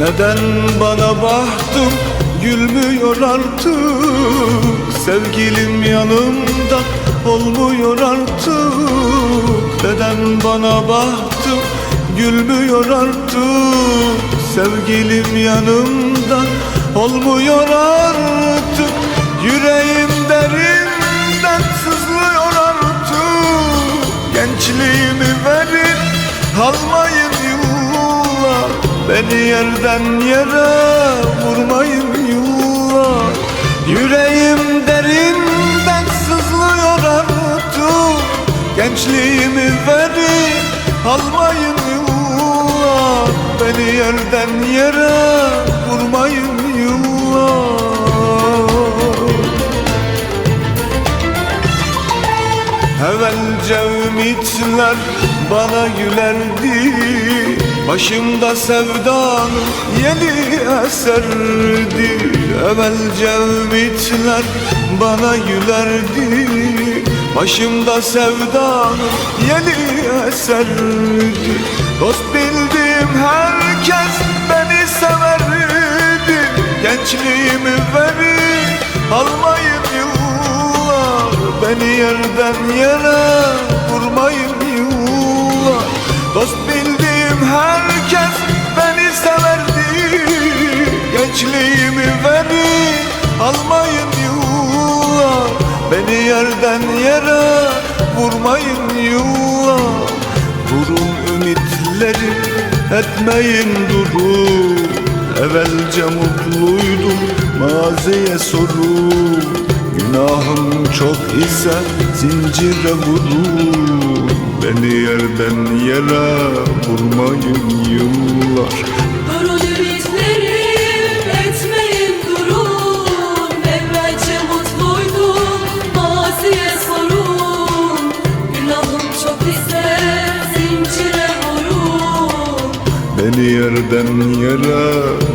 Neden bana bahtım gülmüyor artık. Sevgilim yanımda olmuyor artık. Neden bana bahtım gülmüyor artık. Sevgilim yanımda olmuyor artık. Yüreğim derinden sızlıyor artık. Gençliğimi verin almayın Beni yerden yere vurmayın yıllar Yüreğim derinden sızlıyor artık Gençliğimi verin almayın yıllar Beni yerden yere vurmayın yıllar Evvelce ümitler bana gülerdi Başımda sevdanın yeni eserdi Evvelce ümitler bana gülerdi. Başımda sevdanın yeni eserdi Dost bildiğim herkes beni severdi. Gençliğimi verin almayın yıllar. Beni yerden yere vurmayın yıllar. Dost herkes beni severdi. Gençliğimi verin almayın yıllar Beni yerden yere vurmayın yıllar Vurun ümitleri etmeyin durun Evvelce mutluydum maziye sorun Günahım çok ise zincire vurun Beni yerden yere vurmayın yıllar. Beni yerden yere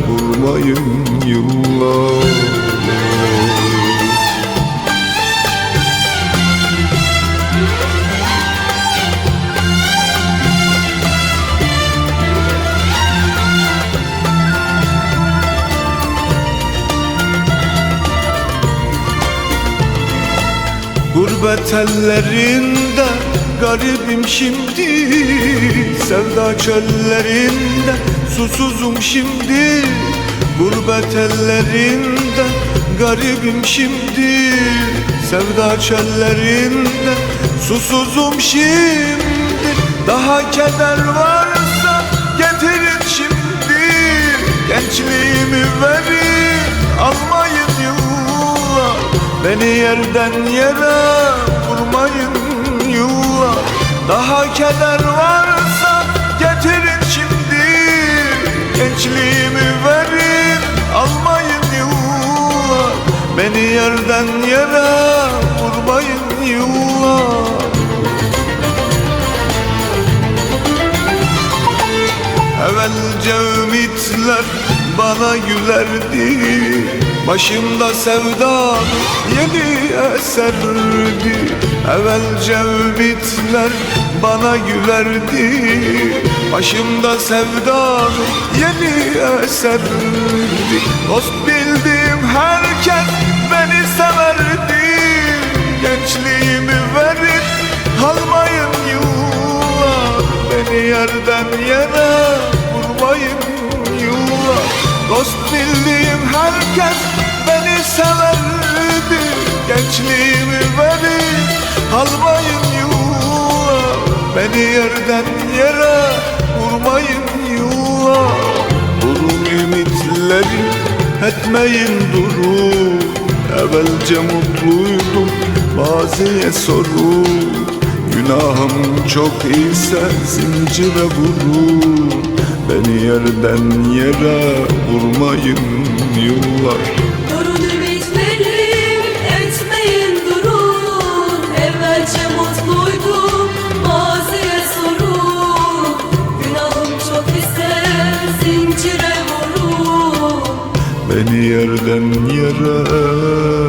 vurmayın yıllar Gurbet ellerinde garibim şimdi. Sevda çöllerinde susuzum şimdi. Gurbet ellerinde garibim şimdi. Sevda çöllerinde susuzum şimdi. Daha keder varsa getirin şimdi. Gençliğimi verin almayın yıllar Beni yerden yere vurmayın yıllar Daha keder varsa getirin şimdi. Gençliğimi verin almayın yıllar Beni yerden yere vurmayın yıllar Evvelce ümitler bana gülerdi. Başımda sevdanın yeni eserdi Evvelce ümitler bana gülerdi Başımda sevdanın yeni eserdi Dost bildiğim herkes beni severdi Gençliğimi verin almayın yıllar Beni yerden yere Beni yerden yere vurmayın yıllar Vurun ümitleri etmeyin durun Evvelce mutluydum maziye sorun Günahım çok ise zincire vurun Beni yerden yere vurmayın yıllar Durun Beni yerden yere